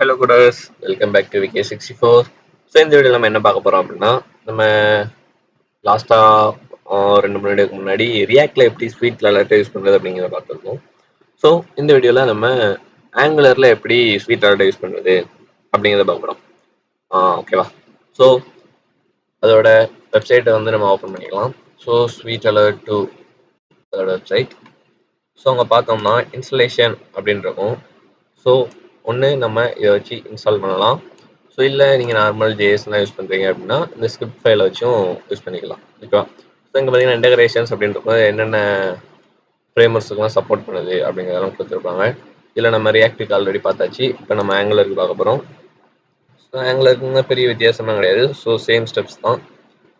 Hello குடர்ஸ் welcome back to VK sixty four so இந்த video நம்ம என்ன பார்க்க போகிறோம் அப்படின்னா நம்ம லாஸ்ட்டாக ரெண்டு மூணு வீடியோக்கு முன்னாடி ரியாக்டில் எப்படி ஸ்வீட் அலர்ட்டை யூஸ் பண்ணுறது அப்படிங்கிறத பார்த்துருக்கோம். ஸோ இந்த வீடியோவில் நம்ம ஆங்குலரில் எப்படி ஸ்வீட் அலர்ட்டை யூஸ் பண்ணுறது அப்படிங்கிறத பார்க்குறோம் ஓகேவா ஸோ அதோட வெப்சைட்டை வந்து நம்ம ஓப்பன் பண்ணிக்கலாம். ஸோ ஸ்வீட் அலர்ட் டூ அதோட வெப்சைட் ஸோ அங்கே பார்த்தோம்னா இன்ஸ்டலேஷன் அப்படின்னு இருக்கும். ஸோ ஒன்று நம்ம இதை வச்சு இன்ஸ்டால் பண்ணலாம். ஸோ இல்லை நீங்கள் நார்மல் ஜேஎஸ்லாம் யூஸ் பண்ணுறீங்க அப்படின்னா இந்த ஸ்கிரிப்ட் ஃபைலை வச்சும் யூஸ் பண்ணிக்கலாம். ஓகேவா ஸோ இங்கே பார்த்தீங்கன்னா இன்டகிரேஷன்ஸ் அப்படின்றப்ப என்னென்ன ஃப்ரேமர்ஸுக்கெலாம் சப்போர்ட் பண்ணுது அப்படிங்கிறதெல்லாம் கொடுத்துருப்பாங்க. இதில் நம்ம ரியாக்டிவ் ஆல்ரெடி பார்த்தாச்சு. இப்போ நம்ம ஆங்குலருக்கு பார்க்க போகிறோம் ஸோ ஆங்குலருக்குங்க பெரிய வித்தியாசமாக கிடையாது. ஸோ சேம் ஸ்டெப்ஸ் தான்.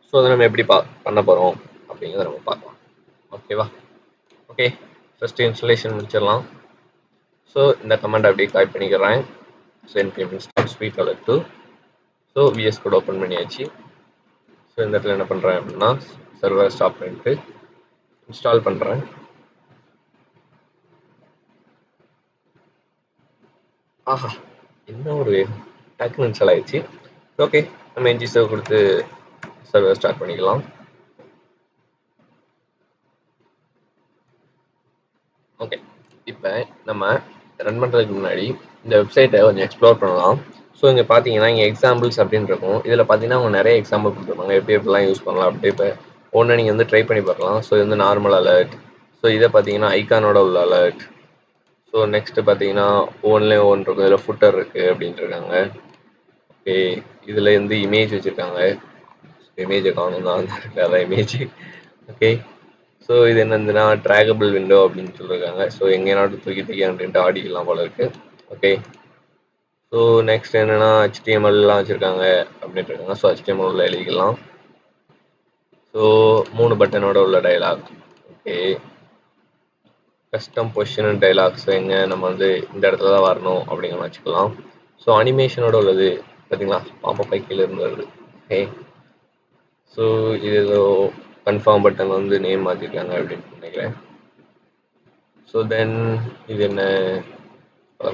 ஸோ அதை நம்ம எப்படி பா பண்ண போகிறோம் அப்படிங்கிறத நம்ம பார்க்கலாம். ஓகேவா ஓகே ஃபஸ்ட்டு இன்ஸ்டலேஷன் முடிச்சிடலாம். ஸோ இந்த கமெண்ட் அப்படியே காப்பி பண்ணிக்கிறேன். So npm install sweet colour two so VS code open பண்ணியாச்சு. ஸோ இந்த இடத்துல என்ன பண்ணுறேன் அப்படின்னா சர்வர் ஸ்டாப் பண்ணிட்டு இன்ஸ்டால் பண்ணுறேன் ஆஹா என்ன ஒரு டக்குன்னு இன்ஸ்டால் ஆயிடுச்சு. ஓகே நம்ம என்ஜி கொடுத்து சர்வர் ஸ்டார்ட் பண்ணிக்கலாம். ஓகே இப்போ நம்ம ரன் பண்ணுறதுக்கு முன்னாடி இந்த வெப்சைட்டை கொஞ்சம் எக்ஸ்ப்ளோர் பண்ணலாம். ஸோ இங்கே பார்த்தீங்கன்னா இங்கே எக்ஸாம்பிள்ஸ் அப்படின்னு இருக்கும். இதில் பார்த்தீங்கன்னா அவங்க நிறைய எக்ஸாம்பிள் கொடுத்துருப்பாங்க. எப்படி எப்படிலாம் யூஸ் பண்ணலாம் அப்படி இப்போ ஒன்று நீங்கள் வந்து ட்ரை பண்ணி பார்க்கலாம். ஸோ இது வந்து நார்மல் அலர்ட் ஸோ இதை பார்த்தீங்கன்னா ஐக்கானோட உள்ள அலர்ட் ஸோ நெக்ஸ்ட்டு பார்த்தீங்கன்னா ஒவ்வொன்றுலேயும் ஓன் இருக்கும். இதில் ஃபுட்டர் இருக்குது அப்படின்ட்டு இருக்காங்க. ஓகே இதில் வந்து இமேஜ் வச்சுருக்காங்க. இமேஜை காணும் தான் அதான் இமேஜ் ஓகே ஸோ இது என்னதுன்னா ட்ராகபிள் விண்டோ அப்படின்னு சொல்லியிருக்காங்க ஸோ எங்கேனாலும் தூக்கி தூக்கி அப்படின்ட்டு ஆடிக்கலாம் போல இருக்கு. ஓகே ஸோ நெக்ஸ்ட் என்னென்னா ஹெச்டிஎம்எல்லாம் வச்சுருக்காங்க அப்படின்ட்டு இருக்காங்க. ஸோ ஹெச்டிஎம்எல் உள்ள எழுதிக்கலாம். ஸோ மூணு பட்டனோட உள்ள dialog okay custom position dialogs எங்கே நம்ம வந்து இந்த இடத்துல தான் வரணும் அப்படிங்கிற வச்சுக்கலாம். ஸோ அனிமேஷனோட உள்ளது. பார்த்தீங்களா பாப்பா பைக்கில் இருந்து வருது. ஓகே ஸோ இது ஏதோ கன்ஃபார்ம் பட்டன் வந்து நேம் மாற்றிருக்காங்க அப்படின்னு நினைக்கிறேன். ஸோ தென் இது என்ன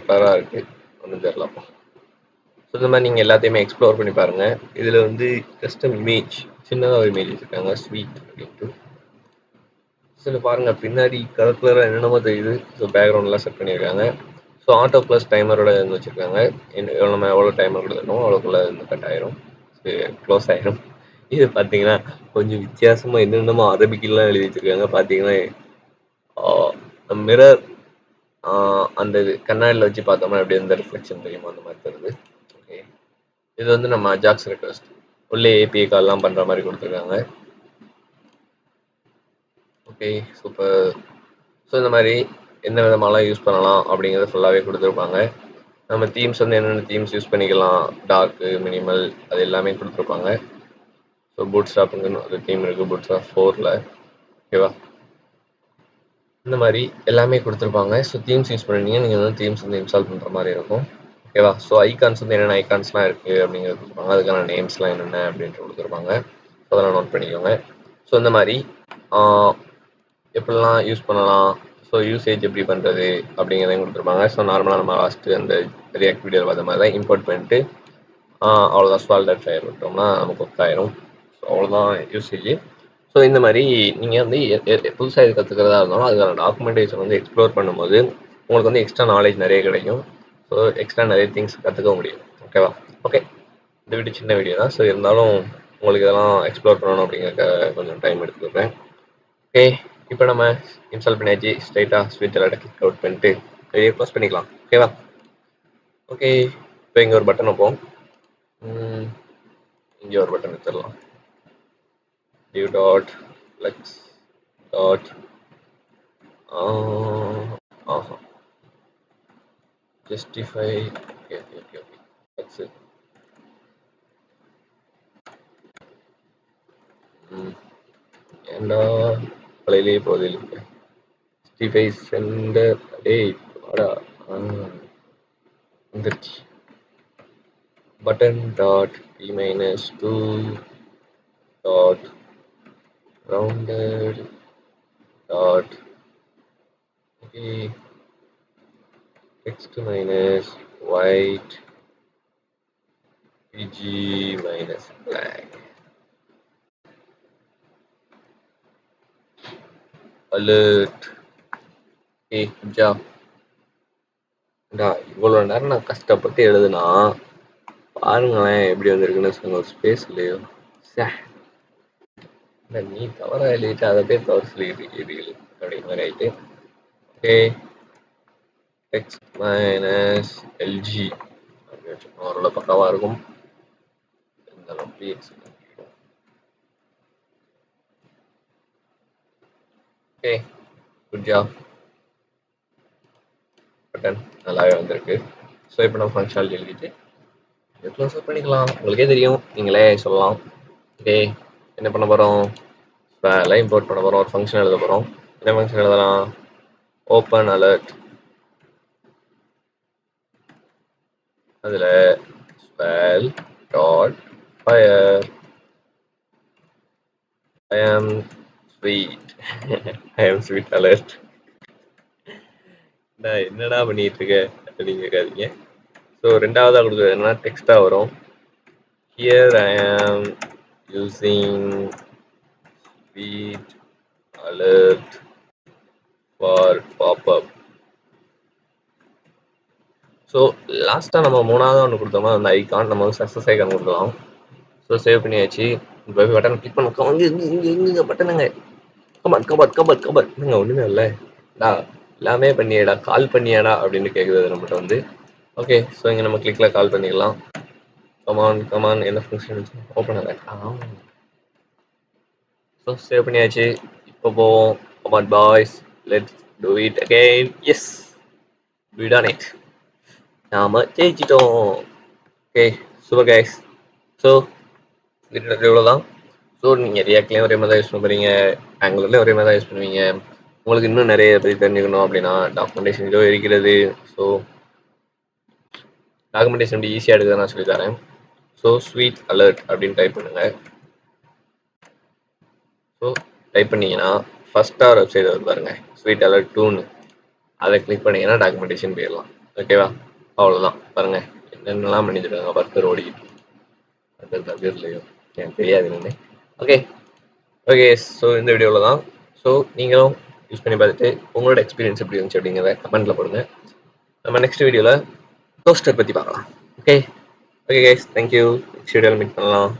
கலராக இருக்குது ஒன்றும் தெரிலாம் ஸோ இந்த மாதிரி நீங்கள் எல்லாத்தையுமே எக்ஸ்ப்ளோர் பண்ணி பாருங்கள் இதில் வந்து கஸ்டம் இமேஜ் சின்னதாக ஒரு இமேஜ் வச்சுருக்காங்க ஸ்வீட் அப்படின்ட்டு. ஸோ பாருங்கள் பின்னாடி கலர் கலராக என்னென்னமோ தெரியுது. ஸோ பேக்ரவுண்ட்லாம் செட் பண்ணியிருக்காங்க. ஸோ ஆட்டோ ப்ளஸ் டைமரோட இருந்து வச்சுருக்காங்க. எவ்வளோ நம்ம எவ்வளோ டைமர் கொடுத்துருக்கோம் அவ்வளோக்குள்ளே வந்து கட் ஆயிரும். க்ளோஸ் ஆயிரும். இது பார்த்தீங்கன்னா கொஞ்சம் வித்தியாசமாக என்னென்னமோ அரபிக்கெல்லாம் எழுதி வச்சுருக்காங்க. பார்த்தீங்கன்னா மிரர் அந்த இது கண்ணாடியில் வச்சு பார்த்தோம்னா எப்படி எந்த ரிஃப்ளெக்ஷன் தெரியுமோ? அந்த மாதிரி தருது ஓகே இது வந்து நம்ம ஜாக்ஸ் ரெக்வஸ்ட் உள்ளே ஏபிஐ கால்லாம் பண்ணுற மாதிரி கொடுத்துருக்காங்க. ஓகே சூப்பர் ஸோ இந்த மாதிரி எந்த விதமாலாம் யூஸ் பண்ணலாம் அப்படிங்கிறத ஃபுல்லாகவே கொடுத்துருப்பாங்க. நம்ம தீம்ஸ் வந்து என்னென்ன தீம்ஸ் யூஸ் பண்ணிக்கலாம்? டார்க்கு மினிமல் அது எல்லாமே கொடுத்துருப்பாங்க. ஸோ பூட் ஸ்டாப்புங்கன்னு ஒரு தீம் இருக்குது பூட் ஸ்டாப் ஃபோரில் ஓகேவா இந்த மாதிரி எல்லாமே கொடுத்துருப்பாங்க. ஸோ தீம்ஸ் யூஸ் பண்ணிங்க நீங்கள் வந்து தீம்ஸ் வந்து இன்ஸ்டால் பண்ணுற மாதிரி இருக்கும். ஓகேவா ஸோ ஐகான்ஸ் வந்து என்னென்ன ஐகான்ஸ்லாம் இருக்குது அப்படிங்கிறது கொடுத்துருப்பாங்க அதுக்கான நேம்ஸ்லாம் என்னென்ன அப்படின்ட்டு கொடுத்துருப்பாங்க. ஸோ அதெல்லாம் நோட் பண்ணிக்கோங்க. ஸோ இந்த மாதிரி எப்படிலாம் யூஸ் பண்ணலாம்? ஸோ யூசேஜ் எப்படி பண்ணுறது அப்படிங்கிறதையும் கொடுத்துருப்பாங்க. ஸோ நார்மலாக நம்ம லாஸ்ட்டு அந்த ரியாக்ட் வீடியோவில் பார்த்த மாதிரி தான் இம்போர்ட் பண்ணிட்டு அவ்வளோதான் ஸ்வால்டர் ஃபயர் விட்டோம்னா நமக்கு ஒர்க் ஆயிரும் அவ்வளோதான் யூசேஜ் ஸோ இந்த மாதிரி நீங்கள் வந்து புதுசாக இது கற்றுக்கிறதா இருந்தாலும் அதுக்கான டாக்குமெண்டேஷன் வந்து எக்ஸ்ப்ளோர் பண்ணும்போது உங்களுக்கு வந்து எக்ஸ்ட்ரா நாலேஜ் நிறைய கிடைக்கும். ஸோ எக்ஸ்ட்ரா நிறைய திங்ஸ் கற்றுக்க முடியும். ஓகேவா ஓகே இந்த வீடியோ சின்ன வீடியோ தான். ஸோ இருந்தாலும் உங்களுக்கு இதெல்லாம் எக்ஸ்ப்ளோர் பண்ணணும் அப்படிங்கிற கொஞ்சம் டைம் எடுத்துக்கிறேன். ஓகே இப்போ நம்ம இன்ஸ்டால் பண்ணியாச்சு. ஸ்ட்ரைட்டாக ஸ்விட்ச் எல்லாம் கிளிக் அவுட் பண்ணிட்டு வெளியே க்ளோஸ் பண்ணிக்கலாம். ஓகேவா ஓகே இப்போ இங்கே ஒரு பட்டன் வைப்போம். இங்கே ஒரு பட்டன் வச்சிடலாம். Div dot flex dot uh, uh, justify okay okay okay okay that's it ஏண்டா பழையிலே போகுது ஜஸ்டிஃபை சென்டர் டேய் வாடா வந்துருச்சு button dot B minus two dot rounded dot okay text minus white BG minus black alert ஏய் ஜா இவ்வளோ நேரம் நான் கஷ்டப்பட்டு எழுதுனா பாருங்களேன் எப்படி வந்திருக்குன்னு சொன்ன ஒரு ஸ்பேஸ் இல்லையோ சே. இல்லை நீ தவறா எழுதிட்டு அதை பேர் தவறு சொல்லிடுறீர்கள் அப்படிங்கிற மாதிரி. ஆயிட்டு ஓகே எக்ஸ் மைனஸ் எல்ஜி அப்படின்னு வச்சுக்கோங்க அவரோட பக்காவாக இருக்கும். இருந்தாலும் PX okay good job button நல்லாவே வந்திருக்கு. ஸோ இப்போ நம்ம ஃபங்க்ஷனாலிட்டி எழுதிட்டு க்ளோஸ் அப் பண்ணிக்கலாம். உங்களுக்கே தெரியும். நீங்களே சொல்லலாம். ஓகே என்ன பண்ண போகிறோம் வேலை இம்போர்ட் பண்ண போகிறோம் ஒரு ஃபங்க்ஷன் எழுத போகிறோம் என்ன ஃபங்க்ஷன் எழுதலாம்? ஓப்பன் அலர்ட் அதில் swal dot fire I am sweet I ஆம் ஸ்வீட் அலர்ட் நான் என்னடா பண்ணிட்டு இருக்க அப்படின்னு கேட்காதீங்க. ஸோ ரெண்டாவதாக கொடுக்குறது என்னன்னா டெக்ஸ்டாக வரும். Here I am using sweet alert for popup so லாஸ்ட்டாக நம்ம மூணாவது ஒன்று கொடுத்தோமா அந்த ஐக்கான் நம்ம வந்து சக்ஸஸ் ஐக்கான் கொடுக்கலாம். ஸோ சேவ் பண்ணியாச்சு. இப்போ பட்டன் கிளிக் பண்ண. இங்கே இங்கே இங்கே இங்கே பட்டனுங்க கபட் கபட் கபட் கபட் என்னங்க ஒன்றுமே இல்லை. டா எல்லாமே பண்ணியடா கால் பண்ணியாடா அப்படின்னு கேட்குறது நம்மகிட்ட வந்து. ஓகே ஸோ இங்கே நம்ம கிளிக்கில் கால் பண்ணிக்கலாம். கமான் கமான் என்ன ஃபங்க்ஷன் ஓப்பன் ஆகலாம் ஸோ சேவ் பண்ணியாச்சு. இப்போ போவோம். Come on boys let's do it again yes done it. நாம ஜெயிச்சிட்டோம். ஓகே சூப்பர் கைஸ் ஸோ இவ்வளோ தான் ஸோ நீங்கள் ரியாக்ட்லேயும் ஒரே மாதிரி தான் யூஸ் பண்ணுறீங்க ஆங்குலர்லேயும் ஒரே மாதிரி தான் யூஸ் பண்ணுவீங்க. உங்களுக்கு இன்னும் நிறைய பற்றி தெரிஞ்சுக்கணும் அப்படின்னா டாக்குமெண்டேஷன் இதோ இருக்கிறது. ஸோ டாக்குமெண்டேஷன் எப்படி ஈஸியாக எடுக்க நான் சொல்லி தரேன். ஸோ ஸ்வீட் அலர்ட் அப்படின்னு டைப் பண்ணுங்கள் ஸோ டைப் பண்ணீங்கன்னா ஃபஸ்ட்டாக ஒரு வெப்சைட் வந்து பாருங்க. ஸ்வீட் அலர்ட் டூன்னு அதை கிளிக் பண்ணிங்கன்னா டாக்குமெண்டேஷன் போயிடலாம். ஓகேவா அவ்வளோதான் பாருங்க. என்னென்னலாம் பண்ணிட்டுருக்காங்க பர்கர் ஓடிக்கிட்டு பர்கர் இல்லையோ? எனக்கு தெரியாது என்னன்னு. ஓகே ஓகே ஸோ இந்த வீடியோவில் தான். ஸோ நீங்களும் யூஸ் பண்ணி பார்த்துட்டு உங்களோட எக்ஸ்பீரியன்ஸ் எப்படி இருந்துச்சு அப்படிங்கிறத கமெண்ட்டில் போடுங்க. நம்ம நெக்ஸ்ட் வீடியோவில் டோஸ்டர் பற்றி பார்க்கலாம். Okay okay guys thank you next வீடியோவில் மீட் பண்ணலாம்